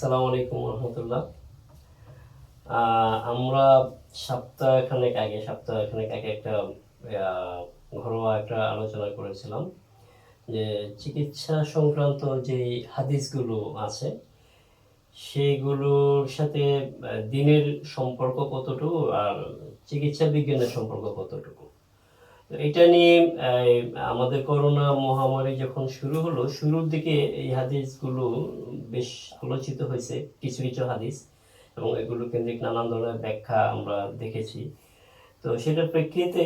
আসসালামু আলাইকুম রহমতুল্লাহ। আমরা সপ্তাহখানেক আগে সপ্তাহখানেক আগে একটা ঘরোয়া একটা আলোচনা করেছিলাম যে চিকিৎসা সংক্রান্ত যে হাদিসগুলো আছে, সেগুলোর সাথে দিনের সম্পর্ক কতটুকু আর চিকিৎসা বিজ্ঞানের সম্পর্ক কতটুকু? তো এটা নিয়ে আমাদের করোনা মহামারী যখন শুরু হলো, শুরুর দিকে এই হাদিসগুলো বেশ আলোচিত হয়েছে, কিছু কিছু হাদিস, এবং এগুলো কেন্দ্রিক নানান ধরনের ব্যাখ্যা আমরা দেখেছি। তো সেটার প্রেক্ষিতে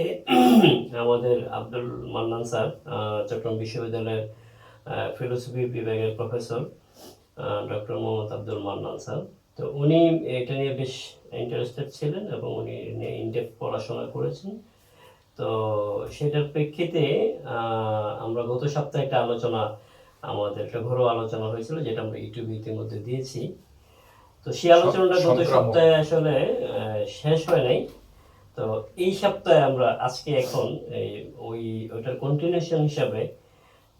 আমাদের আব্দুল মান্নান স্যার চট্টগ্রাম বিশ্ববিদ্যালয়ের ফিলোসফি বিভাগের professor doctor Mohammad Abdul Mannan sir. তো উনি এটা নিয়ে বেশ ইন্টারেস্টেড ছিলেন এবং উনি নিয়ে ইনডেপ পড়াশোনা করেছেন। তো সেটার প্রেক্ষিতে আমরা গত সপ্তাহে একটা আলোচনা আমাদের একটা ঘরোয়া আলোচনা হয়েছিল যেটা আমরা ইউটিউবে ইতিমধ্যে দিয়েছি। তো সেই আলোচনাটা গত সপ্তাহে আসলে শেষ হয় নাই। তো এই সপ্তাহে আমরা আজকে এখন এই ওই ওইটার কন্টিনিউশন হিসাবে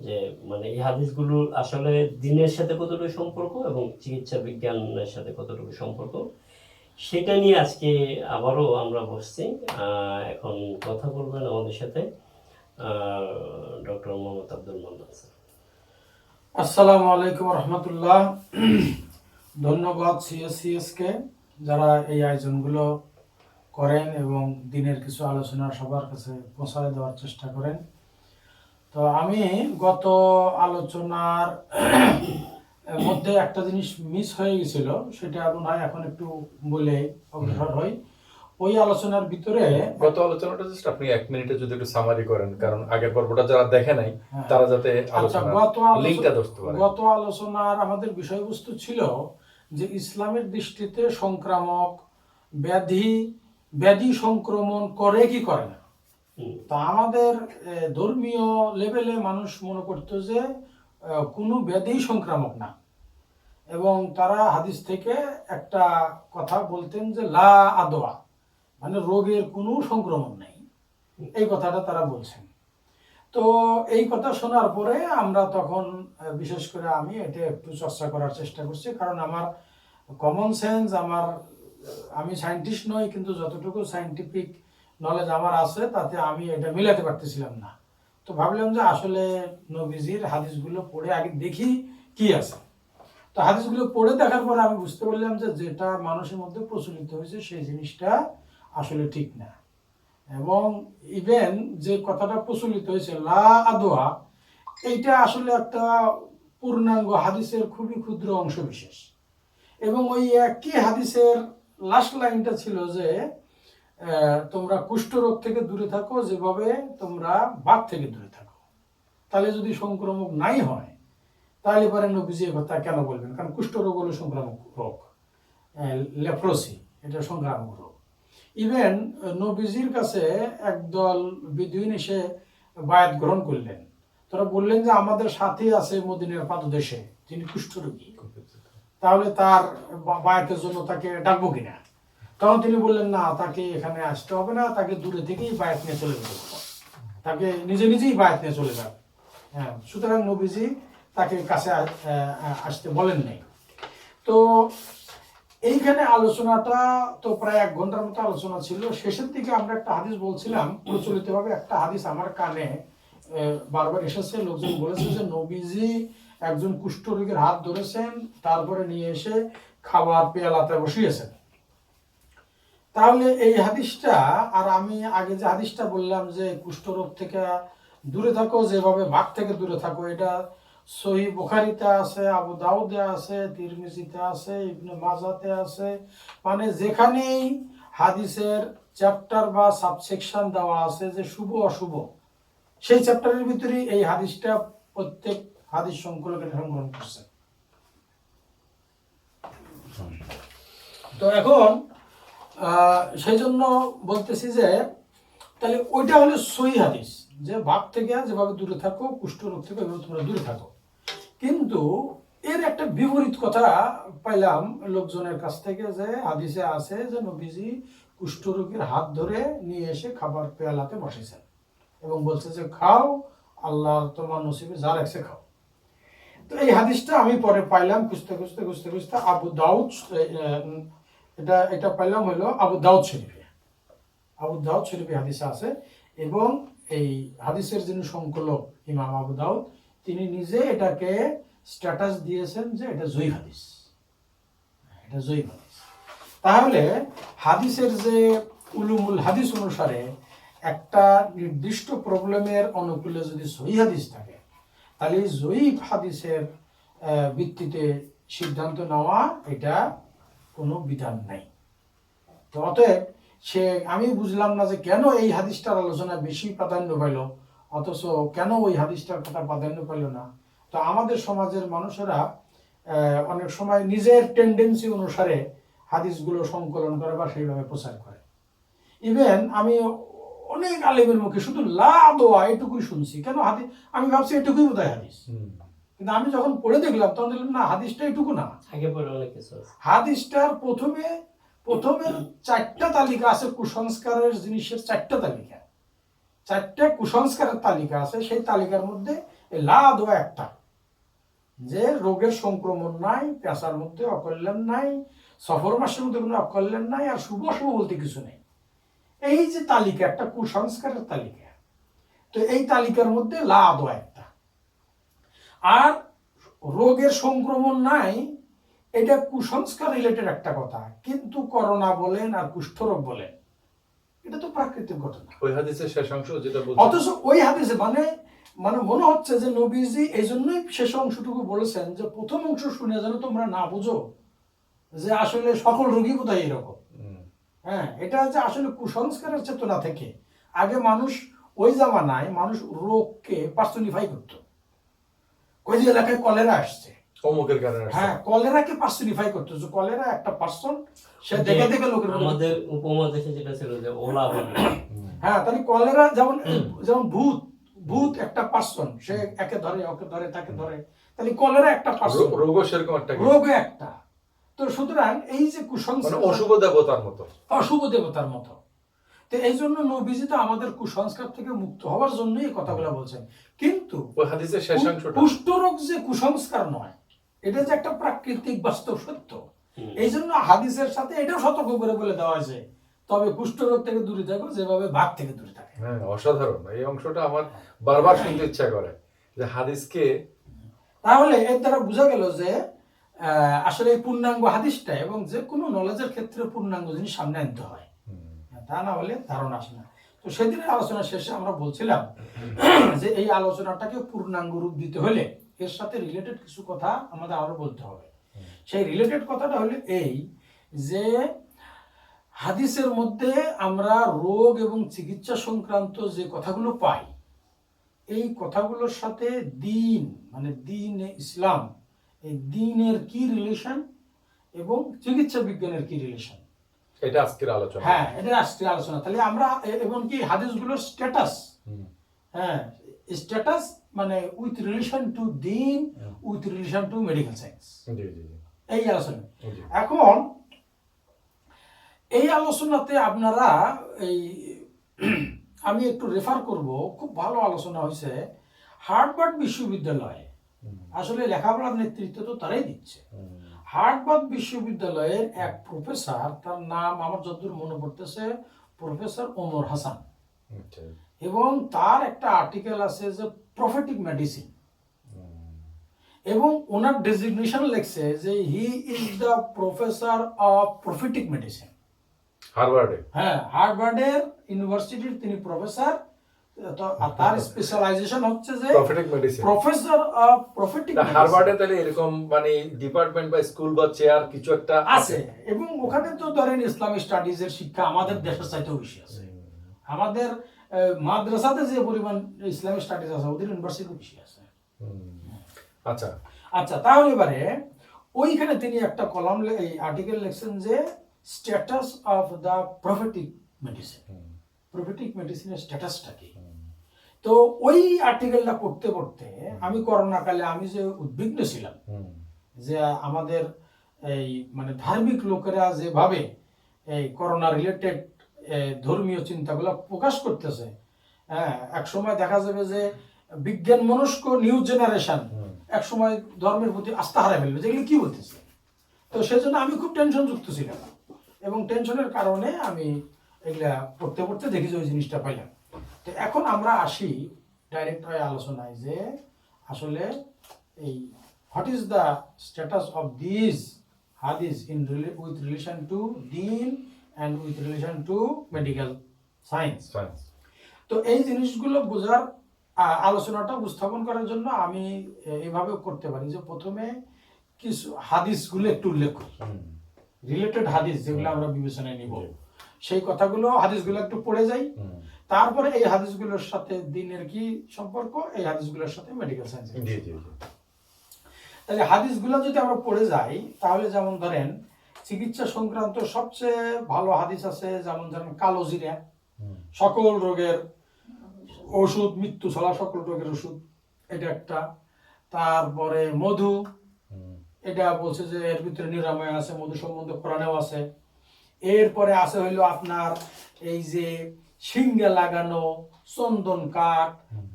যে মানে এই হাদিসগুলো আসলে দিনের সাথে কতটুকু সম্পর্ক এবং চিকিৎসা বিজ্ঞানের সাথে কতটুকু সম্পর্ক সেটা নিয়ে আজকে আবারও আমরা বসছি। এখন কথা বলবেন আমাদের সাথে ডক্টর মোহাম্মদ আব্দুল মান্নান আসসালামু আলাইকুম রহমতুল্লাহ। ধন্যবাদ সিএসসিএস কে যারা এই আয়োজনগুলো করেন এবং দিনের কিছু আলোচনা সবার কাছে পৌঁছায় দেওয়ার চেষ্টা করেন। তো আমি গত আলোচনার মধ্যে একটা জিনিস মিস হয়ে গেছিল সেটা মনে হয় এখন একটু বলে অগ্রসর হই। ওই আলোচনার ভিতরে গত আলোচনাটা জাস্ট আপনি এক মিনিটে যদি একটু সামারি করেন কারণ আগের পর্বটা যারা দেখে নাই হ্যাঁ। তারা যাতে আচ্ছা আলোচনা আলোচনা ধরতে পারে। গত আলোচনার আমাদের বিষয়বস্তু ছিল যে ইসলামের দৃষ্টিতে সংক্রামক ব্যাধি ব্যাধি সংক্রমণ করে কি করে না। তা আমাদের ধর্মীয় লেভেলে মানুষ মনে করতো যে কোনো ব্যাধি সংক্রামক না। এবং তারা হাদিস থেকে একটা কথা বলতেন যে, লা আদোয়া মানে রোগের কোনো সংক্রমণ নেই। এই কথাটা তারা বলছেন। তো এই কথা শোনার পরে আমরা তখন, বিশেষ করে আমি এটা একটু চর্চা করার চেষ্টা করছি, কারণ আমার কমন সেন্স আমার, আমি সায়েন্টিস্ট নই, কিন্তু যতটুকু সায়েন্টিফিক নলেজ আমার আছে, তাতে আমি এটা মিলাতে পারতেছিলাম না। তো ভাবলাম যে আসলে নবীজির হাদিসগুলো পড়ে আগে দেখি কি আছে। তো হাদিসগুলো পড়ে দেখার পরে আমি বুঝতে পারলাম যে যেটা মানুষের মধ্যে প্রচলিত হয়েছে, সেই জিনিসটা আসলে ঠিক না। এবং ইভেন যে কথাটা প্রচলিত হয়েছে, লা আদোয়া, এইটা আসলে একটা পূর্ণাঙ্গ হাদিসের খুবই ক্ষুদ্র অংশ বিশেষ। এবং ওই একই হাদিসের লাস্ট লাইনটা ছিল যে তোমরা কুষ্ঠরোগ থেকে দূরে থাকো, যেভাবে তোমরা বাঘ থেকে দূরে থাকো। তাহলে যদি সংক্রমক নাই হয় তাহলে পরে নবীজি কথা কেন বলবেন? কারণ কুষ্ঠরোগ হলো সংক্রামক রোগ লেপ্রোসি, এটা সংক্রামক রোগ। ইভেন নবীজির কাছে একদল বিদ্যুইন এসে বায়াত গ্রহণ করলেন। তারা বললেন যে, আমাদের সাথে আছে মদিনের পাদদেশে তিনি কুষ্ঠরোগী। তাহলে তার বায়াতের জন্য তাকে ডাকবো কিনা? তখন তিনি বললেন, না, তাকে এখানে আসতে হবে না, তাকে দূরে থেকেই বায়াত নিয়ে চলে যেতে তাকে নিজে নিজেই বায়াত নিয়ে চলে যাবে। হ্যাঁ সুতরাং নবীজি তাকে কাছে আসতে বলেন নাই। তো এইখানে আলোচনাটা তো প্রায় এক ঘণ্টার মতো আলোচনা ছিল। শেষের দিকে আমরা একটা হাদিস বলছিলাম, প্রচলিতভাবে একটা হাদিস আমার কানে বারবার এসেছে। লোকজন বলেছে যে নবীজি একজন কুষ্ঠরোগীর হাত ধরেছেন, তারপরে নিয়ে এসে খাবার পেয়ালাতে বসিয়েছেন। তাহলে এই হাদিসটা, আর আমি আগে যে হাদিসটা বললাম যে কুষ্ঠরোগ থেকে দূরে থাকো, যেভাবে বাঘ থেকে দূরে থাকো, এটা সহি বুখারিতে আছে, আবু দাউদে আছে, তিরমিজিতে আছে, ইবনে মাজাতে আছে। মানে যেখানেই হাদিসের চ্যাপ্টার বা সাবসেকশন দেওয়া আছে যে শুভ, অশুভ, সেই চ্যাপ্টারের ভিতরে এই হাদিসটা প্রত্যেক হাদিস সংকলক সংগ্রহণ করছে। তো এখন সেই জন্য বলতেছি যে, তাহলে ওইটা হলো সহি হাদিস। যে ভাব থেকে যেভাবে দূরে থাকো, কুষ্ঠ রোগ থেকে ওইভাবে তোমরা দূরে থাকো। কিন্তু এর একটা বিপরীত কথা পাইলাম লোকজনের কাছ থেকে যে হাদিসে আছে যে নবীজি কুষ্ঠরোগীর হাত ধরে নিয়ে এসে খাবার পেয়ালাতে বসেছেন এবং বলছে যে, খাও, আল্লাহ তোমার নসিবে যা রাখছে খাও। তো এই হাদিসটা আমি পরে পাইলাম, খুঁজতে খুঁজতে খুঁজতে খুঁজতে আবু দাউদ এটা এটা পাইলাম হলো আবু দাউদ শরীফে। আবু দাউদ শরীফে হাদিসে আছে এবং এই হাদিসের যিনি সংকলক ইমাম আবু দাউদ তিনি নিজে এটাকে স্ট্যাটাস দিয়েছেন যে এটা জয়ী হাদিস। এটা জয়ী হাদিস। তাহলে হাদিসের যে উলুমুল হাদিস অনুসারে একটা নির্দিষ্ট প্রবলেমের অনুকূলে যদি সহি হাদিস থাকে, তাহলে জয়ীফ হাদিসের ভিত্তিতে সিদ্ধান্ত নেওয়া এটা কোনো বিধান নাই। তো অতএব সে, আমি বুঝলাম না যে কেন এই হাদিসটার আলোচনা বেশি প্রাধান্য পাইল। অথচ কেন ওই হাদিসটার কথা প্রাধান্য পাইল না? তো আমাদের সমাজের মানুষেরা অনেক সময় নিজের টেন্ডেন্সি অনুসারে হাদিসগুলো সংকলন করে বা সেইভাবে প্রচার করে। ইভেন আমি অনেক আলেমের মুখে শুধু লা দোয়া এটুকুই শুনছি। কেন হাদিস আমি ভাবছি এটুকুই বোধহয় হাদিস। কিন্তু আমি যখন পড়ে দেখলাম তখন দেখলাম না হাদিসটা এটুকু না। হাদিসটার প্রথমে প্রথমের চারটা তালিকা আছে কুসংস্কারের জিনিসের চারটা তালিকা। চারটা কুসংস্কারের তালিকা আছে, সেই তালিকার মধ্যে এই লা দোয়া একটা। যে রোগের সংক্রমণ নাই, পেশার মধ্যে অকল্যাণ নাই, সফর মাসের মধ্যে কোনো অকল্যাণ নাই, আর শুভ শুভ বলতে কিছু নেই। এই যে তালিকা, একটা কুসংস্কারের তালিকা। তো এই তালিকার মধ্যে লাদ দোয়া একটা। আর রোগের সংক্রমণ নাই, এটা কুসংস্কার রিলেটেড একটা কথা। কিন্তু করোনা বলেন আর কুষ্ঠরোগ বলেন এটা তো প্রাকৃতিক ঘটনা। ওই হাদিসের শেষ অংশ যেটা বলছে। অথচ ওই হাদিসে মানে মানে মনে হচ্ছে যে নবীজি এই জন্যই শেষ অংশটুকু বলেছেন যে প্রথম অংশ শুনে যেন তোমরা না বুঝো যে আসলে সকল রোগী কোথায় এরকম। হ্যাঁ এটা যে আসলে কুসংস্কারের চেতনা থেকে। আগে মানুষ ওই জামানায় মানুষ রোগকে পার্সোনিফাই করত। ওই যে এলাকায় কলেরা আসছে। কারণে হ্যাঁ কলেরাকে পার্সোনিফাই করতো যে কলেরা একটা পার্সন সে দেখে দেখে লোকের আমাদের উপমহাদেশে যেটা ছিল যে ওলা বলে। হ্যাঁ তাহলে কলেরা যেমন যেমন ভূত ভূত একটা পার্সন সে একে ধরে ওকে ধরে তাকে ধরে। তাহলে কলেরা একটা পার্সন রোগও সেরকম একটা একটা। তো সুতরাং এই যে মানে কুসংস্কার অশুভ দেবতার মতো। অশুভ দেবতার মতো। তো এই জন্য নবীজি তো আমাদের কুসংস্কার থেকে মুক্ত হওয়ার জন্যই এই কথাগুলো বলছেন। কিন্তু ওই হাদিসের শেষাংশটা। কুষ্ঠরোগ যে কুসংস্কার নয় এটা যে একটা প্রাকৃতিক বাস্তব সত্য। এই জন্য হাদিসের সাথে এটাও সতর্ক করে বলে দেওয়া হয়েছে। তবে কুষ্ঠরোগ থেকে দূরে থাকো যেভাবে ভাগ থেকে দূরে থাকে। হ্যাঁ অসাধারণ। এই অংশটা আমার বারবার শুনতে ইচ্ছা করে যে হাদিসকে তাহলে এর দ্বারা বোঝা গেল যে আহ, আসলে এই পূর্ণাঙ্গ হাদিসটা এবং যে কোনো নলেজের ক্ষেত্রে পূর্ণাঙ্গ জিনিস সামনে আনতে হয়। তা না হলে ধারণা আসে না। তো সেদিনের আলোচনা শেষে আমরা বলছিলাম যে এই আলোচনাটাকে পূর্ণাঙ্গ রূপ দিতে হলে এর সাথে রিলেটেড কিছু কথা আমাদের আরও বলতে হবে। সেই রিলেটেড কথাটা হলো এই যে হাদিসের মধ্যে আমরা রোগ এবং চিকিৎসা সংক্রান্ত যে কথাগুলো পাই এই কথাগুলোর সাথে দিন মানে দিন ইসলাম এই দিনের কি রিলেশন এবং চিকিৎসা বিজ্ঞানের কি রিলেশন এটা আজকের আলোচনা। হ্যাঁ এটা আজকের আলোচনা। তাহলে আমরা এ- এবং কি হাদিসগুলোর স্ট্যাটাস হ্যাঁ স্ট্যাটাস মানে উইথ রিলেশন টু দিন with relation to medical science এই আলোচনা। এখন এই আলোচনাতে আপনারা এই আমি একটু রেফার করব খুব ভালো আলোচনা হয়েছে। হার্ভার্ড বিশ্ববিদ্যালয়ে আসলে লেখাপড়ার নেতৃত্ব তো তারাই দিচ্ছে। হার্ভার্ড বিশ্ববিদ্যালয়ের এক প্রফেসর তার নাম আমার যতদূর মনে পড়তেছে প্রফেসর ওমর হাসান। আচ্ছা। এবং তার একটা আর্টিকেল আছে যে প্রফেটিক মেডিসিন। এবং ওনার ডেজিগনেশন লেখছে যে he is the professor of prophetic medicine হার্ভার্ডে? হ্যাঁ হার্ভার্ডের ইউনিভার্সিটির তিনি প্রফেসর তো তার স্পেশালাইজেশন হচ্ছে যে prophetic medicine professor of prophetic হার্ভার্ডে তাহলে এরকম মানে ডিপার্টমেন্ট বা স্কুল বা চেয়ার কিছু একটা আছে? এবং ওখানে তো ধরেন ইসলামিক স্টাডিজ এর শিক্ষা আমাদের দেশের চাইতেও বেশি আছে। আমাদের মাদ্রাসাতে যে পরিমাণ ইসলামিক স্টাডিজ আছে ওদের ইউনিভার্সিটি বেশি আছে। আচ্ছা। আচ্ছা তাহলে এবারে ওইখানে তিনি একটা কলাম এই আর্টিকেল লিখছেন যে status of the prophetic medicine prophetic মেডিসিনের স্ট্যাটাসটা কি? তো ওই আর্টিকেলটা পড়তে পড়তে আমি করোনা কালে আমি যে উদ্বিগ্ন ছিলাম যে আমাদের এই মানে ধার্মিক লোকেরা যেভাবে এই করোনা রিলেটেড ধর্মীয় চিন্তাগুলো প্রকাশ করতেছে। হ্যাঁ এক সময় দেখা যাবে যে বিজ্ঞান মনস্ক নিউ জেনারেশন এক সময় ধর্মের প্রতি আস্থা হারাই ফেলবে যে এগুলো কি বলতেছে তো সেজন্য আমি খুব টেনশন যুক্ত ছিলাম এবং টেনশনের কারণে আমি এগুলা পড়তে পড়তে দেখি যে ওই জিনিসটা পাইলাম। তো এখন আমরা আসি ডাইরেক্ট হয়ে আলোচনায় যে আসলে এই what is the status of this হাদিস ইন উইথ রিলেশন টু দিন and with relation to medical science Science. তো এই জিনিসগুলো বোঝার আলোচনাটা উপস্থাপন করার জন্য আমি এইভাবে করতে পারি যে প্রথমে কিছু হাদিসগুলো একটু উল্লেখ করি। রিলেটেড হাদিস যেগুলো আমরা বিবেচনায় নিব। সেই কথাগুলো হাদিসগুলো একটু পড়ে যাই। তারপরে এই হাদিসগুলোর সাথে দিনের কি সম্পর্ক এই হাদিসগুলোর সাথে মেডিকেল সায়েন্স তাহলে হাদিসগুলো যদি আমরা পড়ে যাই তাহলে যেমন ধরেন চিকিৎসা সংক্রান্ত সবচেয়ে ভালো হাদিস আছে যেমন ধরেন কালো জিরা। সকল রোগের ওষুধ মৃত্যু ছড়া সকল রোগের ওষুধ এটা একটা। তারপরে মধু এটা বলছে যে এর ভিতরে নিরাময় আছে মধু সম্বন্ধে কোরআনেও আছে। এরপরে আছে হইল আপনার এই যে সিঙ্গে লাগানো চন্দন কাঠ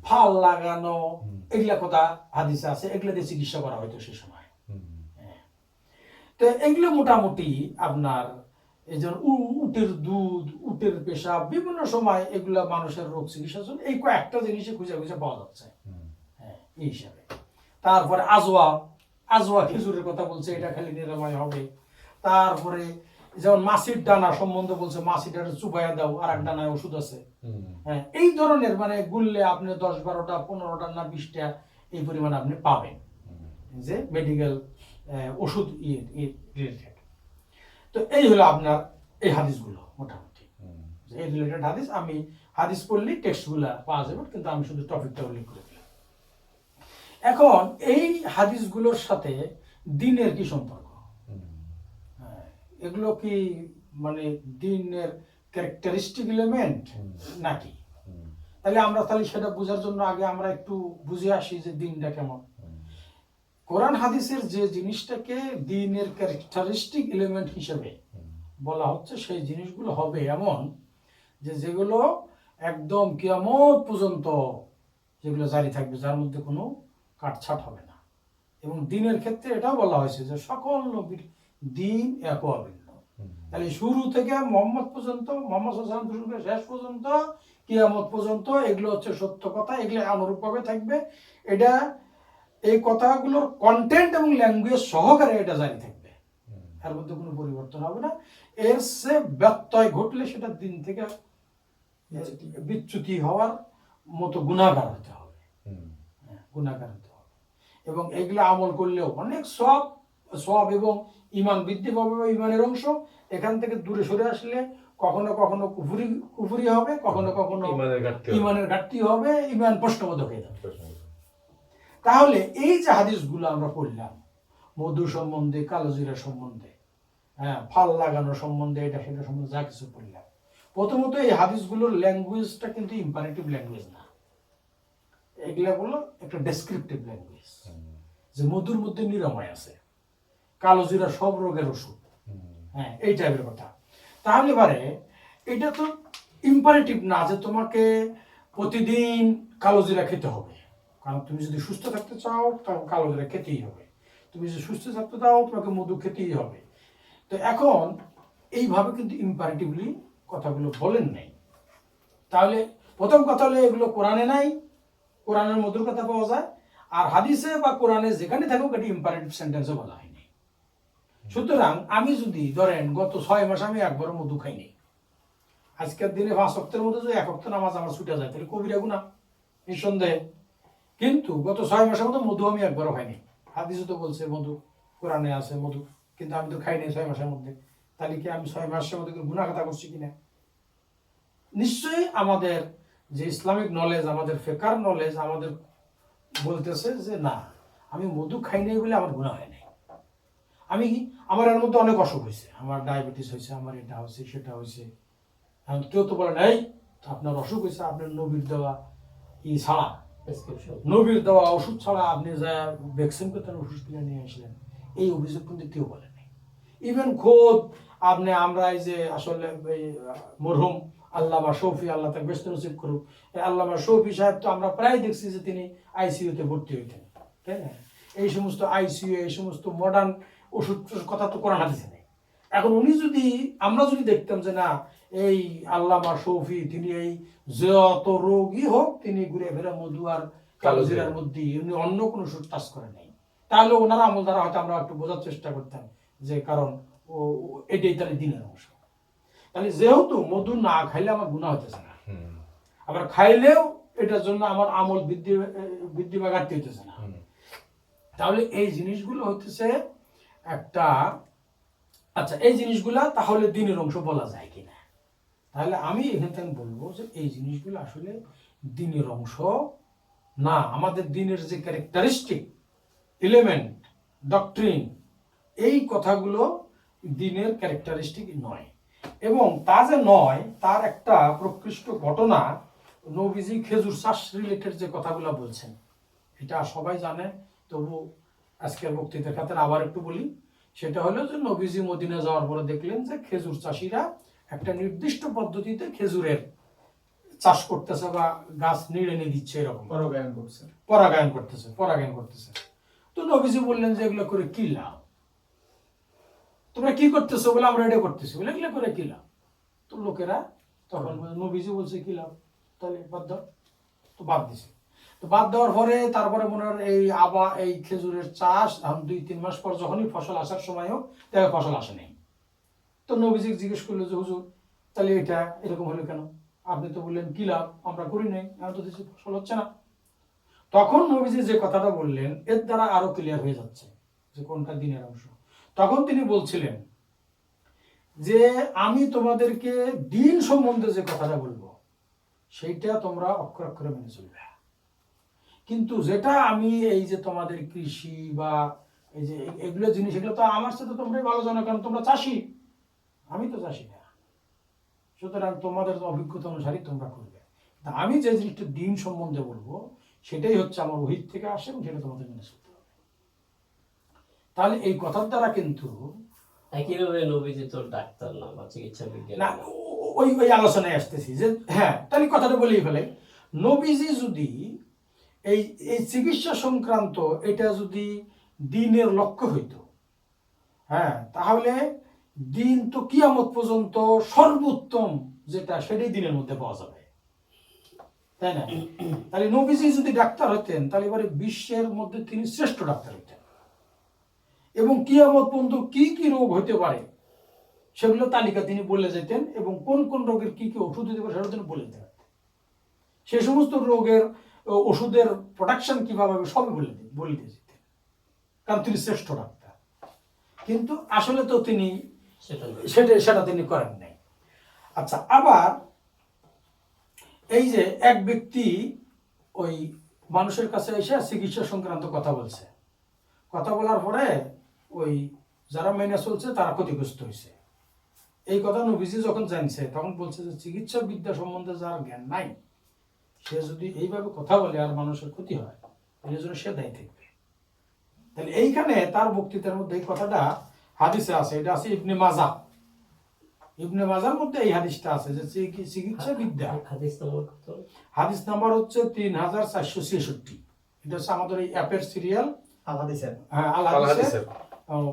ফাল লাগানো এগুলা কথা হাদিসে আছে এগুলা দিয়ে চিকিৎসা করা হয়তো সে সময়। তো এগুলো মোটামুটি আপনার এই যেমন উটের দুধ উটের পেশাব বিভিন্ন সময় এগুলা মানুষের রোগ চিকিৎসার জন্য এই কয়েকটা জিনিসই খুঁজে খুঁজে পাওয়া যাচ্ছে। হ্যাঁ এই হিসাবে। তারপরে আজওয়া আজওয়া খেজুরের কথা বলছে এটা খালি নিরাময় হবে। তারপরে যেমন মাসির ডানা সম্বন্ধে বলছে মাসির ডানা চুবাইয়া দাও আর এক ডানায় ওষুধ আছে। হ্যাঁ এই ধরনের মানে গুললে আপনি দশ বারোটা পনেরোটা না বিশটা এই পরিমাণ আপনি পাবেন। যে মেডিকেল ওষুধ ইয়ে রিলেটেড তো এই হলো আপনার এই হাদিসগুলো মোটামুটি। এই রিলেটেড হাদিস আমি হাদিস পড়লেই টেক্সটগুলো পাওয়া যাবে কিন্তু আমি শুধু টপিকটা উল্লেখ করে দিলাম। এখন এই হাদিসগুলোর সাথে দিনের কি সম্পর্ক? হ্যাঁ, এগুলো কি মানে দিনের ক্যারেক্টারিস্টিক এলিমেন্ট নাকি? তাহলে আমরা তাহলে সেটা বোঝার জন্য আগে আমরা একটু বুঝে আসি যে দিনটা কেমন। কোরআন হাদিসের যে জিনিসটাকে দিনের ক্যারেক্টারিস্টিক এলিমেন্ট হিসেবে বলা হচ্ছে, সেই জিনিসগুলো হবে এমন যে যেগুলো একদম কিয়ামত পর্যন্ত যেগুলো জারি থাকবে, যার মধ্যে কোনো কাটছাট হবে না। এবং দিনের ক্ষেত্রে এটাও বলা হয়েছে যে সকল নবীর দিন এক অভিন্ন তাহলে শুরু থেকে মোহাম্মদ পর্যন্ত, মোহাম্মদ শুরু শেষ পর্যন্ত, কিয়ামত পর্যন্ত এগুলো হচ্ছে সত্য কথা, এগুলো অনুরূপভাবে থাকবে। এটা এই কথাগুলোর কন্টেন্ট এবং ল্যাঙ্গুয়েজ সহকারে এটা জারি থাকবে। এর মধ্যে কোনো পরিবর্তন হবে না। এর সে ব্যত্যয় ঘটলে সেটা দিন থেকে বিচ্যুতি হওয়ার মতো গুণাগার হতে হবে। হ্যাঁ, গুণাগার হতে হবে। এবং এগুলো আমল করলেও অনেক সব সব এবং ইমান বৃদ্ধি পাবে বা ইমানের অংশ। এখান থেকে দূরে সরে আসলে কখনো কখনো কুফুরি কুফুরি হবে কখনো কখনো ইমানের ঘাটতি হবে। ইমান প্রশ্নবোধক হয়ে যাবে। তাহলে এই যে হাদিসগুলো আমরা পড়লাম, মধু সম্বন্ধে কালোজিরা সম্বন্ধে হ্যাঁ ফাল লাগানো সম্বন্ধে, এটা সেটা সম্বন্ধে যা কিছু পড়লাম, প্রথমত এই হাদিসগুলোর ল্যাঙ্গুয়েজটা কিন্তু ইম্পারেটিভ ল্যাঙ্গুয়েজ না। এগুলা বলো একটা ডেসক্রিপটিভ ল্যাঙ্গুয়েজ যে মধুর মধ্যে নিরাময় আছে কালোজিরা সব রোগের ওষুধ হ্যাঁ এই টাইপের কথা। তাহলে এবারে, এটা তো ইম্পারেটিভ না যে তোমাকে প্রতিদিন কালো জিরা খেতে হবে। কারণ তুমি যদি সুস্থ থাকতে চাও তাহলে কালো জিরা খেতেই হবে। তুমি যদি সুস্থ থাকতে চাও, তোমাকে মধু খেতেই হবে। তো এখন এইভাবে কিন্তু ইম্পারেটিভলি কথাগুলো বলেন নাই। তাহলে প্রথম কথা হলো এগুলো কোরআনে নাই। কোরআনের মধুর কথা পাওয়া যায়। আর হাদিসে বা কোরআনে যেখানে থাকুক এটি ইম্পারেটিভ সেন্টেন্সে বলা হয়নি সুতরাং আমি যদি ধরেন গত ছয় মাস আমি একবারও মধু খাইনি আজকের দিনে পাঁচ অক্টের মধ্যে যদি এক অক্ট নামাজ আমার ছুটে যায়, তাহলে কবিরা গুণা নিঃসন্দেহে। কিন্তু গত ছয় মাসের মধ্যে মধু আমি একবারও খাইনি। হাদিসে তো বলছে মধু, কোরআনে আছে মধু, কিন্তু আমি তো খাইনি ছয় মাসের মধ্যে। তাহলে কি আমি ছয় মাসের মধ্যে গুণা কথা করছি কিনা? নিশ্চয়ই আমাদের যে ইসলামিক নলেজ আমাদের ফেকার নলেজ আমাদের বলতেছে যে না, আমি মধু খাই নাই বলে আমার গুণা হয় নাই। আমি আমার এর মধ্যে অনেক অসুখ হয়েছে। আমার ডায়াবেটিস হয়েছে, আমার এটা হয়েছে, সেটা হয়েছে। কেউ তো বলে নাই আপনার অসুখ হয়েছে, আপনার নবীর দেওয়া ই ছাড়া নবীর দেওয়া ওষুধ ছাড়া আপনি যা ভ্যাকসিন করতেন ওষুধ কিনে নিয়ে আসলেন এই অভিযোগ কিন্তু কেউ ইভেন খোদ আপনি আমরা এই যে আসলে মরহুম আল্লাহ তাকে নসিব করুক সাহেব তো আমরা প্রায় দেখছি যে তিনি আইসিইউতে ভর্তি হইতেন তাই না এই সমস্ত আইসিইউ এই সমস্ত মডার্ন ওষুধ কথা তো হাদিসে নেই এখন উনি যদি আমরা যদি দেখতাম যে না এই আল্লামা শৌফি তিনি এই যত রোগী হোক তিনি ঘুরে ফিরে মধু আর কালো জিরার মধ্যে উনি অন্য কোনো ওষুধ টাচ করে নাই। তাহলে ওনার আমল দ্বারা হয়তো আমরা একটু বোঝার চেষ্টা করতাম যে কারণ ও ও- এটাই তাহলে দিনের অংশ। তাহলে যেহেতু মধু না খাইলে আমার গুণা হইতেছে না। আবার খাইলেও এটার জন্য আমার আমল বৃদ্ধি বৃদ্ধি বা ঘাটতি হইতেছে না। তাহলে এই জিনিসগুলো হচ্ছে একটা আচ্ছা এই জিনিসগুলা তাহলে দিনের অংশ বলা যায় কিনা? তাহলে আমি এখান বলব যে এই জিনিসগুলো আসলে দিনের অংশ না। আমাদের দিনের যে ক্যারেক্টারিস্টিক এলিমেন্ট ডক্ট্রিন এই কথাগুলো দিনের ক্যারেক্টারিস্টিক নয়। এবং তা যে নয়, তার একটা প্রকৃষ্ট ঘটনা নবীজি খেজুর চাষ রিলেটেড যে কথাগুলো বলছেন। এটা সবাই জানে, তবু আজকের বক্তৃতার খাতের আবার একটু বলি। সেটা হলো যে নবীজি মদিনা যাওয়ার পরে দেখলেন যে খেজুর চাষিরা একটা নির্দিষ্ট পদ্ধতিতে খেজুরের চাষ করতেছে বা গাছ নিড়ে নিয়ে দিচ্ছে এরকম। পরগায়ন করছে। পরাগায়ন করতেছে পরাগায়ন করতেছে। তো নবীজি বললেন যে এগুলো করে কি লাভ? তোমরা কি করতেছো বলে আমরা এটা করতেছি বলে এগুলো করে কি লাভ? তো লোকেরা তখন নবীজি বলছে কি লাভ? তাহলে বাদ দাও। তো বাদ দিছে। তো বাদ দেওয়ার পরে তারপরে মনে হয় এই আবা এই খেজুরের চাষ এখন দুই তিন মাস পর যখনই ফসল আসার সময়ও দেখা ফসল আসে নেই। তো নবীজি জিজ্ঞেস করল যে, হুজুর, তাহলে এটা এরকম হলো কেন? আপনি তো বললেন কি লাভ? আমরা করি নাই এখন তো দেখছি ফসল হচ্ছে না। তখন নবীজি যে কথাটা বললেন, এর দ্বারা আরও ক্লিয়ার হয়ে যাচ্ছে যে কোনটা দিনের অংশ। তখন তিনি বলছিলেন যে, আমি তোমাদেরকে দিন সম্বন্ধে যে কথাটা বলব, সেইটা তোমরা অক্ষর অক্ষরে মেনে চলবে। কিন্তু যেটা আমি এই যে তোমাদের কৃষি বা এই যে এগুলো জিনিস, এগুলো তো আমার সাথে তোমরাই ভালো জানো, কারণ তোমরা চাষি। আমি তো চাষি না। সুতরাং তোমাদের অভিজ্ঞতা অনুসারে তোমরা করবে। তা আমি যে জিনিসটা দিন সম্বন্ধে বলব সেটাই হচ্ছে আমার ওহিত থেকে আসে এবং সেটা তোমাদের মেনে চলতে হবে। তাহলে এই কথার দ্বারা কিন্তু একইভাবে নবীজি তো ডাক্তার না বা চিকিৎসা বিজ্ঞান না ওই ওই আলোচনায় আসতেছি যে হ্যাঁ তাহলে কথাটা বলেই ফেলে। নবীজি যদি এই এই চিকিৎসা সংক্রান্ত এটা যদি দিনের লক্ষ্য হইতো হ্যাঁ তাহলে দিন তো কিয়ামত পর্যন্ত সর্বোত্তম যেটা, সেটাই দিনের মধ্যে পাওয়া যাবে। তাই না? তাহলে নবীজি যদি ডাক্তার হতেন, তাহলে এবারে বিশ্বের মধ্যে তিনি শ্রেষ্ঠ ডাক্তার হতেন। এবং কিয়ামত পর্যন্ত কি কি রোগ হতে পারে, সেগুলো তালিকা তিনি বলে যেতেন এবং কোন কোন রোগের কি কি ওষুধ দিতে পারে সেটা তিনি বলে দিতে পারতেন সে সমস্ত রোগের ওষুধের প্রোডাকশন কীভাবে হবে, সবই বলে বলে দিয়ে যেতেন কারণ তিনি শ্রেষ্ঠ ডাক্তার। কিন্তু আসলে তো তিনি সেটা সেটা তিনি করেন নাই। আচ্ছা আবার এই যে এক ব্যক্তি ওই মানুষের কাছে এসে চিকিৎসা সংক্রান্ত কথা বলছে। কথা বলার পরে ওই যারা মেনে চলছে তারা ক্ষতিগ্রস্ত হয়েছে। এই কথা নবীজি যখন জানছে, তখন বলছে যে চিকিৎসা বিদ্যা সম্বন্ধে যার জ্ঞান নাই, সে যদি এইভাবে কথা বলে আর মানুষের ক্ষতি হয় এর জন্য সে দায়ী থাকবে। তাহলে এইখানে তার বক্তৃতার মধ্যে এই কথাটা হাদিসে আছে এটা আছে ইবনে মাজা। ইবনে মাজার মধ্যে এই হাদিসটা আছে যে চিকিৎসা বিদ্যা। হাদিস নম্বর হাদিস নাম্বার হচ্ছে তিন হাজার চারশো ছেষট্টি। এটা হচ্ছে আমাদের এই অ্যাপের সিরিয়াল। হ্যাঁ আল হাদিসের।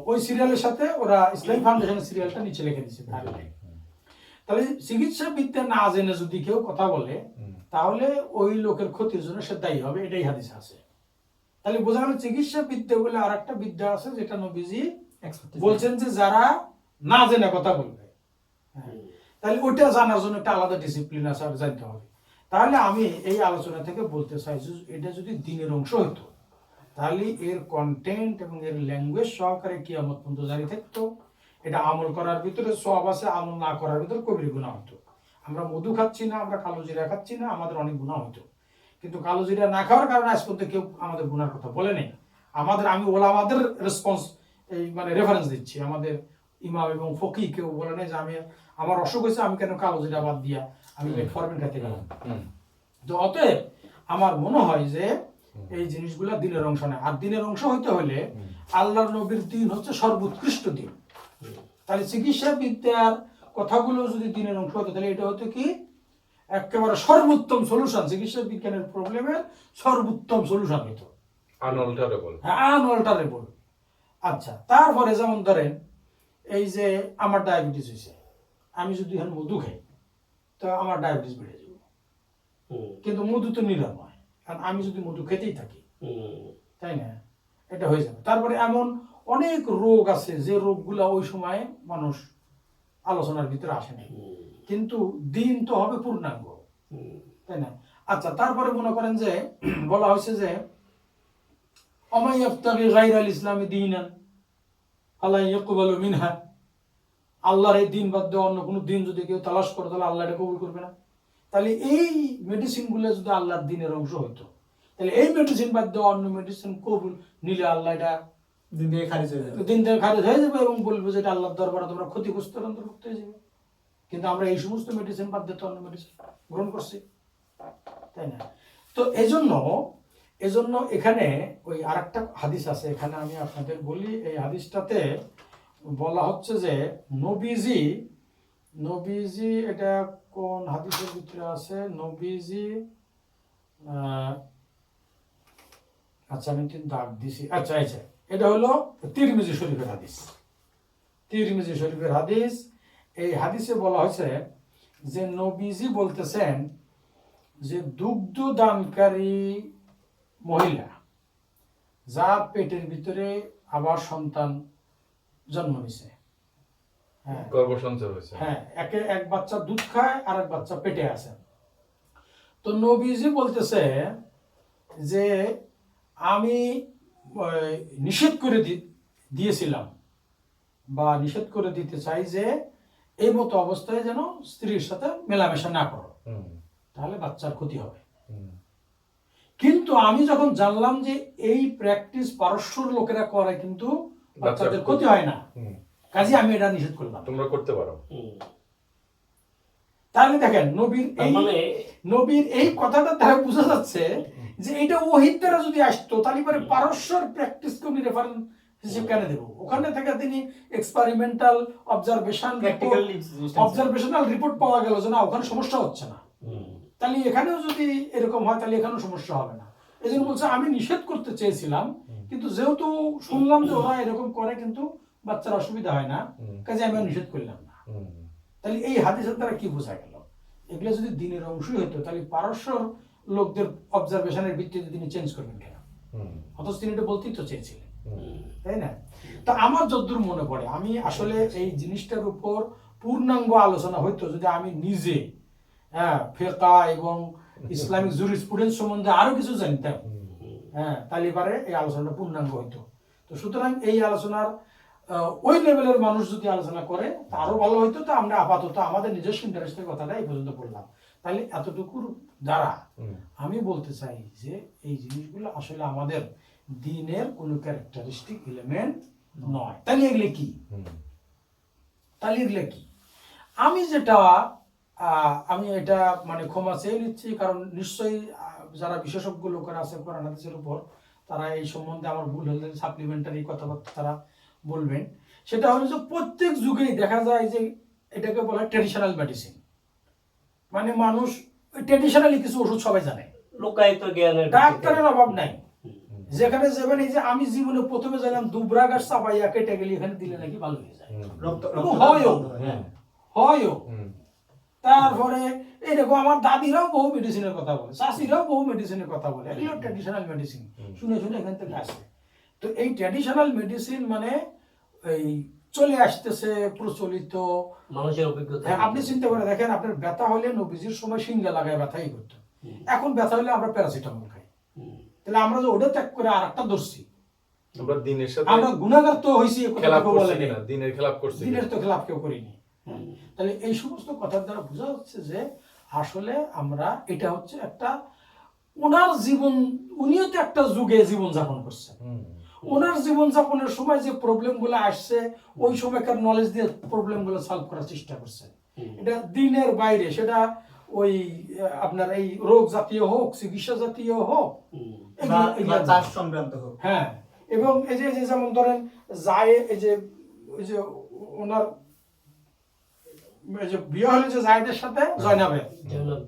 ওই সিরিয়ালের সাথে ওরা ইসলামী ফাউন্ডেশনের সিরিয়ালটা নিচে লিখে দিচ্ছে তাহলে। চিকিৎসা বিদ্যা না জেনে যদি কেউ কথা বলে তাহলে ওই লোকের ক্ষতির জন্য সে দায়ী হবে এটাই হাদিস আছে। তাহলে বোঝা গেল চিকিৎসা বিদ্যা বলে আর একটা বিদ্যা আছে যেটা নবীজি বলছেন যে যারা না জেনে কথা বলবে। হ্যাঁ। তাহলে ওইটা জানার জন্য একটা আলাদা ডিসিপ্লিন আছে আর জানতে হবে। তাহলে আমি এই আলোচনা থেকে বলতে চাইছি এটা যদি দিনের অংশ হতো তাহলে এর কন্টেন্ট এবং এর ল্যাঙ্গুয়েজ সহকারে কি আমার পর্যন্ত জারি থাকতো। এটা আমল করার ভিতরে সব আছে আমল না করার ভিতরে কবির গুণা হতো আমরা মধু খাচ্ছি না আমরা কালো জিরা খাচ্ছি না আমাদের অনেক গুণা হতো কিন্তু কালো জিরা না খাওয়ার কারণে আজ পর্যন্ত কেউ আমাদের গুনার কথা বলে নেই। আমাদের আমি ওলা আমাদের রেসপন্স এই মানে রেফারেন্স দিচ্ছি। আমাদের ইমাম এবং ফকি কেউ বলে নেই যে আমি আমার অসুখ হয়েছে আমি কেন কালো জিরা বাদ দিয়া আমি ফরমেন খাতে গেলাম? তো অতএব আমার মনে হয় যে এই জিনিসগুলো দিনের অংশ নয়। আর দিনের অংশ হইতে হলে আল্লাহর নবীর দিন হচ্ছে সর্বোৎকৃষ্ট দিন। তাহলে চিকিৎসা বিদ্যার কথাগুলো যদি দিনের অংশ হতো তাহলে এটা হতো কি? একেবারে সর্বোত্তম সলিউশন চিকিৎসা বিজ্ঞানের প্রবলেমের সর্বোত্তম সলিউশন হতো আনঅল্টারেবল হ্যাঁ আনঅল্টারেবল আচ্ছা তারপরে যেমন ধরেন এই যে আমার ডায়াবেটিস হয়েছে আমি যদি এখন মধু খাই তো আমার ডায়াবেটিস বেড়ে যাবে। কিন্তু মধু তো নিরাময় কারণ আমি যদি মধু খেতেই থাকি তাই না? এটা হয়ে যাবে। তারপরে এমন অনেক রোগ আছে যে রোগগুলা ওই সময় মানুষ আলোচনার ভিতরে আসে না কিন্তু দিন তো হবে পূর্ণাঙ্গ। তাই না? আচ্ছা তারপরে মনে করেন যে বলা হয়েছে যে অমাইয়াফতাবি গাইরাল ইসলামী দিনান আল্লাহ ইয়াকুবালু মিনহা আল্লাহর এই দিন বাদ দিয়ে অন্য কোনো দিন যদি কেউ তালাশ করে তাহলে আল্লাহ এটা কবুল করবে না। তাহলে এই মেডিসিনগুলো যদি আল্লাহর দিনের অংশ হইতো তাহলে এই মেডিসিন বাদ দিয়ে অন্য মেডিসিন কবুল নিলে আল্লাহ এটা দিন থেকে খারিজ হয়ে যাবে। দিন থেকে খারিজ হয়ে যাবে এবং বলবে যে এটা আল্লাহর দরবারে তোমরা ক্ষতিগ্রস্ত অন্তর্ভুক্ত হয়ে যাবে কিন্তু আমরা এই সমস্ত মেডিসিন বাদ দিয়ে তো অন্য মেডিসিন গ্রহণ করছি। তাই না? তো এজন্য এজন্য এখানে ওই আরেকটা হাদিস আছে, এখানে আমি আপনাদের বলি, এই হাদিসটাতে বলা হচ্ছে যে নবীজি নবীজি এটা কোন হাদিসের ভিতরে আছে? নবীজি আচ্ছা আমি কিন্তু দাগ দিছি। আচ্ছা আচ্ছা এটা হলো তিরমিজি শরীফের হাদিস। তিরমিজি শরীফের হাদিস, এই হাদিসে বলা হয়েছে যে নবীজি বলতেছেন যে দুগ্ধ দানকারী মহিলা। যার পেটের ভিতরে আবার সন্তান জন্ম নিছে। হ্যাঁ। হ্যাঁ একে এক বাচ্চা দুধ খায় আর এক বাচ্চা পেটে আছে। তো নবীজি বলতেছে যে আমি নিষেধ করে দিয়েছিলাম বা নিষেধ করে দিতে চাই যে এই মতো অবস্থায় যেন স্ত্রীর সাথে মেলামেশা না করো। তাহলে বাচ্চার ক্ষতি হবে। কিন্তু আমি যখন জানলাম যে এই প্র্যাকটিস পারস্যর লোকেরা করে কিন্তু বাচ্চাদের ক্ষতি হয় না। কাজে আমি এটা নিষেধ করলাম। তোমরা করতে পারো। তাহলে দেখেন নবীর এই মানে নবীর এই কথাটা দ্বারা বোঝা যাচ্ছে যে এটা ওহিদ দ্বারা যদি আসতো তাহলে পরে পারস্যর প্র্যাকটিসকে উনি রেফারেন্স হিসেবে কেন দেবো? ওখানে থেকে তিনি experimental observation practically observational report পাওয়া গেল যে না ওখানে সমস্যা হচ্ছে না। তাহলে এখানেও যদি এরকম হয় তাহলে এখানেও সমস্যা হবে না। এই জন্য বলছে আমি নিষেধ করতে চেয়েছিলাম কিন্তু যেহেতু শুনলাম যে ওরা এরকম করে কিন্তু বাচ্চার অসুবিধা হয় না কাজে আমি নিষেধ করলাম না। তাহলে এই হাদিসের দ্বারা কি বোঝা গেল? এগুলো যদি দিনের অংশই হতো তাহলে পারস্যর লোকদের অবজারভেশনের ভিত্তিতে তিনি চেঞ্জ করবেন কেন? অথচ তিনি এটা বলতেই তো চেয়েছিলেন। তাই না? তা আমার যদ্দূর মনে পড়ে আমি আসলে এই জিনিসটার উপর পূর্ণাঙ্গ আলোচনা হইতো যদি আমি নিজে হ্যাঁ ফেকা এবং ইসলামিক জুরিসপ্রুডেন্স সম্বন্ধে আরও কিছু জানতাম। হ্যাঁ তাহলে পারে এই আলোচনাটা পূর্ণাঙ্গ হইতো। তো সুতরাং এই আলোচনার ওই লেভেলের মানুষ যদি আলোচনা করে তা আরও ভালো হইতো। তো আমরা আপাতত আমাদের নিজস্ব ইন্টারেস্টের কথাটা এই পর্যন্ত বললাম। তাহলে এতটুকুর দ্বারা আমি বলতে চাই যে এই জিনিসগুলো আসলে আমাদের দিনের কোনো ক্যারেক্টারিস্টিক এলিমেন্ট নয়। তাহলে এগুলো কি? তাহলে এগুলো কি? আমি যেটা আমি এটা মানে ক্ষমা চেয়ে নিচ্ছি কারণ নিশ্চয়ই যারা বিশেষজ্ঞ লোকেরা আছে কোরআন হাদিসের উপর তারা এই সম্বন্ধে আমার ভুল হলে সাপ্লিমেন্টারি কথাবার্তা তারা বলবেন। সেটা হলো যে প্রত্যেক যুগেই দেখা যায় যে এটাকে বলা হয় ট্রেডিশনাল মেডিসিন মানে মানুষ ট্রেডিশনালি কিছু ওষুধ সবাই জানে। লোকায়ত জ্ঞানের ডাক্তারের অভাব নাই। যেখানে যাবেন এই যে আমি জীবনে প্রথমে জানলাম দুবরা গাছ চাপাইয়া কেটে গেলে এখানে দিলে নাকি ভালো হয়ে যায়। হয়ও। হয়, হ্যাঁ। হয়ও। হুম, তারপরে এরকম আমার দাদিরাও বহু মেডিসিনের কথা বলে চাষিরাও বহু মেডিসিনের কথা বলে এগুলো ট্র্যাডিশনাল মেডিসিন শুনে শুনে এখান থেকে আসে। তো এই ট্র্যাডিশনাল মেডিসিন মানে এই চলে আসতেছে প্রচলিত। মানুষের অভিজ্ঞতা। হ্যাঁ, আপনি চিন্তা করে দেখেন আপনার ব্যথা হলে নবীজির সময় সিঙ্গা লাগায় ব্যথাই করতো। এখন ব্যথা হলে আমরা প্যারাসিটামল খাই। তাহলে আমরা যে ওটা ত্যাগ করে আর একটা ধরছি। আমরা দিনের সাথে আমরা গুণাগার তো হয়েছি দিনের খেলাপ করছি দিনের? তো খেলাপ কেউ করিনি। তাহলে এই সমস্ত কথার দ্বারা বোঝা যাচ্ছে যে আসলে আমরা এটা হচ্ছে একটা ওনার জীবন উনিও তো একটা যুগে জীবন যাপন করছেন ওনার জীবন যাপনের সময় যে প্রবলেমগুলো আসছে ওই সময়কার নলেজ দিয়ে প্রবলেমগুলো সলভ করার চেষ্টা করছেন। এটা দিনের বাইরে সেটা ওই আপনার এই রোগ জাতীয় হোক চিকিৎসা জাতীয় হোক চাষ সংক্রান্ত হোক। হ্যাঁ। এবং এই যে যেমন ধরেন যায় এই যে ওই যে ওনার বিয়ে হলে যে জায়দের সাথে জয়নাবের। জয়নাব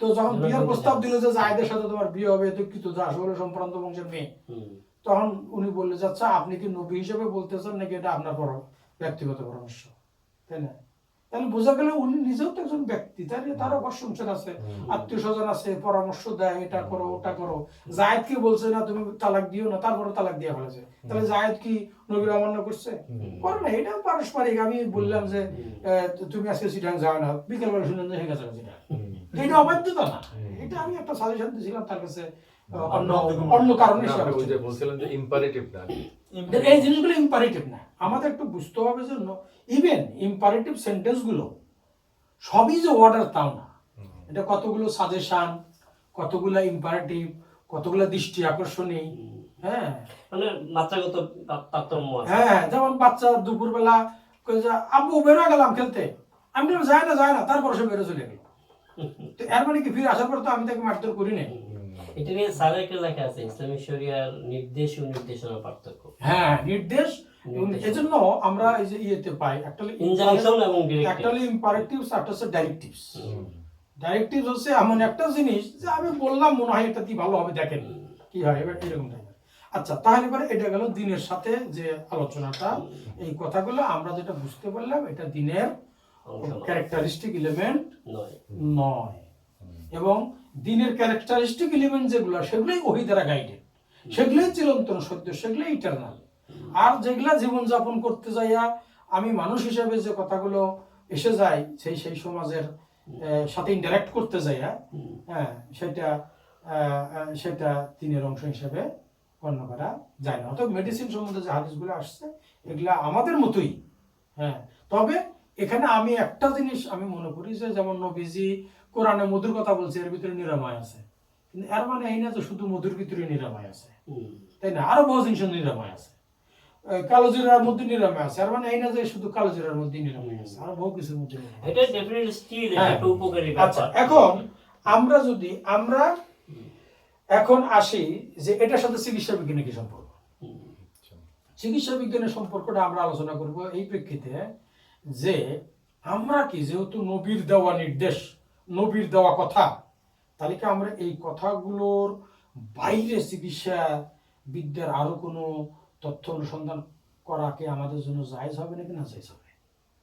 তো যখন বিয়ের প্রস্তাব চান। দিল যে জায়দের সাথে তোমার বিয়ে হবে দুঃখিত দাস আসলে সম্প্রান্ত বংশের মেয়ে। তখন উনি বললে যে আচ্ছা আপনি কি নবী হিসেবে বলতেছেন নাকি এটা আপনার পর ব্যক্তিগত পরামর্শ? তাই না? তাহলে বোঝা গেল উনি নিজেও তো একজন ব্যক্তি তাই? তারও সংসার আছে আত্মীয় স্বজন আছে পরামর্শ দেয় এটা করো ওটা করো। জায়েদ কি বলছে না তুমি তালাক দিও না তারপরে তালাক দিয়ে ফেলেছে তাহলে জায়েদ কি নবীর অমান্য করছে? করে না এটা পারস্পরিক। আমি বললাম যে তুমি আজকে সিটাং যাও না বিকেল বেলা শুনলেন যে গেছে সিটাং এটা অবাধ্যতা না। এটা আমি একটা সাজেশন দিয়েছিলাম তার কাছে। অন্য অন্য কারণে যে বলছিলেন যে ইম্পারেটিভ না। এই জিনিসগুলো ইম্পারেটিভ না। আমাদের একটু বুঝতে হবে যে ইভেন ইম্পারেটিভ সেন্টেন্সগুলো সবই যে অর্ডার তাও না। এটা কতগুলো সাজেশন কতগুলো ইম্পারেটিভ কতগুলো দৃষ্টি আকর্ষণী হ্যাঁ। মানে মাত্রাগত তা- তারতম্য হ্যাঁ যেমন বাচ্চা দুপুরবেলা আব্বু বেরো গেলাম খেলতে। আমি যায় না যায় না। তারপরে সে বেরো চলে গেল। তো এর মানে কি ফিরে আসার পর তো আমি তাকে মারধর করি নাই। এটা নিয়ে স্যারের একটা লেখা আছে শরিয়ার নির্দেশ ও নির্দেশনার পার্থক্য। হ্যাঁ নির্দেশ এজন্য আমরা এই যে ইয়েতে পাই একটা ইনজাংশন এবং ডিরেক্টিভ ইম্পারেটিভস হচ্ছে ডাইরেক্টিভস ডাইরেক্টিভস হচ্ছে এমন একটা জিনিস যে আমি বললাম মনে হয় এটা কি ভালো হবে দেখেন কি হয় এবার এরকম টাইপের আচ্ছা তাহলে পরে এটা গেল দিনের সাথে যে আলোচনাটা। এই কথাগুলো আমরা যেটা বুঝতে পারলাম এটা দিনের ক্যারেক্টারিস্টিক এলিমেন্ট নয়। নয়। এবং দিনের ক্যারেক্টারিস্টিক এলিমেন্ট যেগুলো, সেগুলোই ওহি দ্বারা গাইডেড সেগুলোই চিরন্তন সত্য, সেগুলোই ইটারনাল আর যেগুলা জীবনযাপন করতে যাইয়া আমি মানুষ হিসেবে যে কথাগুলো এসে যায়, সেই সেই সমাজের সাথে ইন্টারাক্ট করতে যাইয়া হ্যাঁ সেটা সেটা দিনের অংশ হিসেবে গণ্য করা যায় না। অর্থাৎ মেডিসিন সম্বন্ধে যে হাদিসগুলো আসছে, এগুলা আমাদের মতোই হ্যাঁ। তবে এখানে আমি একটা জিনিস আমি মনে করি যে, যেমন নবীজি কোরআনে মধুর কথা বলছে এর ভিতরে নিরাময় আছে। কিন্তু এর মানে এই না যে শুধু মধুর ভিতরে নিরাময় আছে। তাই না? আরও বহু জিনিস নিরাময় আছে। এই কালো জিরার মধ্যে নিরাময় আছে। আর মানে এই না যে শুধু কালো জিরার মধ্যে নিরাময় আছে। আরও বহু কিছুর মধ্যে এটা ডেফিনেটলি স্টিল হ্যাঁ। একটা উপকারী আচ্ছা এখন আমরা যদি আমরা এখন আসি যে এটার সাথে চিকিৎসা বিজ্ঞানের কি সম্পর্ক। চিকিৎসা বিজ্ঞানের সম্পর্কটা আমরা আলোচনা করব এই প্রেক্ষিতে যে আমরা কি যেহেতু নবীর দেওয়া নির্দেশ নবীর দেওয়া কথা। তাহলে কি আমরা এই কথাগুলোর বাইরে চিকিৎসা বিদ্যার আরও কোনো তথ্য অনুসন্ধান করাকে আমাদের জন্য জায়জ হবে নাকি না জায়জ হবে?